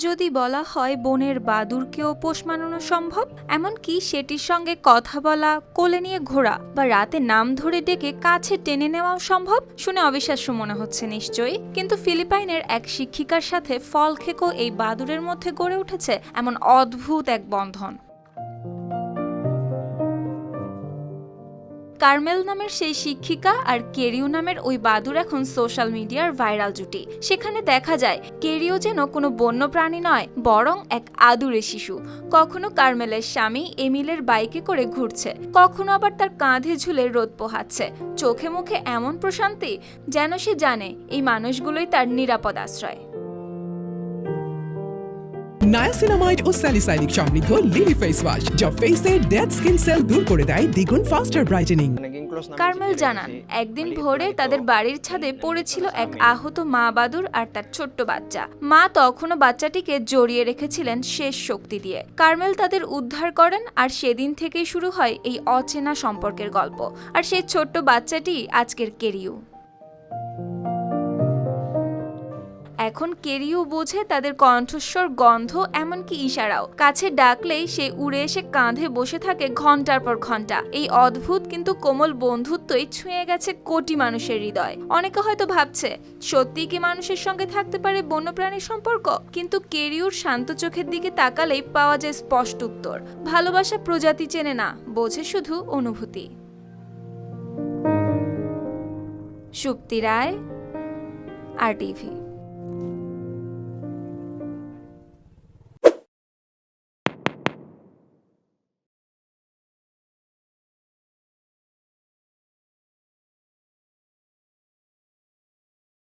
যদি বলা হয় বনের বাদুরকেও পোষ মানানো সম্ভব, এমনকি সেটির সঙ্গে কথা বলা, কোলে নিয়ে ঘোরা বা রাতে নাম ধরে ডেকে কাছে টেনে নেওয়াও সম্ভব? শুনে অবিশ্বাস্য মনে হচ্ছে নিশ্চয়ই। কিন্তু ফিলিপাইনের এক শিক্ষিকার সাথে ফল খেকো এই বাদুরের মধ্যে গড়ে উঠেছে এমন অদ্ভুত এক বন্ধন। কার্মেল নামের সেই শিক্ষিকা আর কেরিও নামের ওই বাদুর এখন সোশ্যাল মিডিয়ার ভাইরাল জুটি। সেখানে দেখা যায়, কেরিও যেন কোনো বন্য প্রাণী নয়, বরং এক আদুরে শিশু। কখনো কার্মেলের স্বামী এমিলের বাইকে করে ঘুরছে, কখনো আবার তার কাঁধে ঝুলে রোদ পোহাচ্ছে। চোখে মুখে এমন প্রশান্তি যেন সে জানে এই মানুষগুলোই তার নিরাপদ আশ্রয়। নায়াসিনামাইড ও স্যালিসাইলিক সমৃদ্ধ লিলি ফেস ওয়াশ যা ফেসের ডেড স্কিন সেল দূর করে দেয় দ্বিগুণ ফাস্টার ব্রাইটেনিং কার্মেল জানান একদিন ভোরে তাদের বাড়ির ছাদে পড়েছিল এক আহত মা বাদুর আর তার ছোট্ট বাচ্চা। মা তখনও বাচ্চাটিকে জড়িয়ে রেখেছিলেন শেষ শক্তি দিয়ে। কার্মেল তাদের উদ্ধার করেন আর সেদিন থেকেই শুরু হয় এই অচেনা সম্পর্কের গল্প। আর সেই ছোট্ট বাচ্চাটি আজকের কেরিউ এখন কেরিও বোঝে তাদের কণ্ঠস্বর, গন্ধ, এমনকি ইশারাও। কাছে ডাকলেই সে উড়ে এসে কাঁধে বসে থাকে ঘণ্টার পর ঘণ্টা এই অদ্ভুত কিন্তু কোমল বন্ধুত্বই ছুঁয়ে গেছে কোটি মানুষের হৃদয়। অনেকে হয়তো ভাবছে সত্যি কি মানুষের সঙ্গে থাকতে পারে বন্যপ্রাণীর সম্পর্ক? কিন্তু কেরিউর শান্ত চোখের দিকে তাকালেই পাওয়া যায় স্পষ্ট উত্তর। ভালোবাসা প্রজাতি চেনে না, বোঝে শুধু অনুভূতি। সুপ্তি রায়, আর টিভি।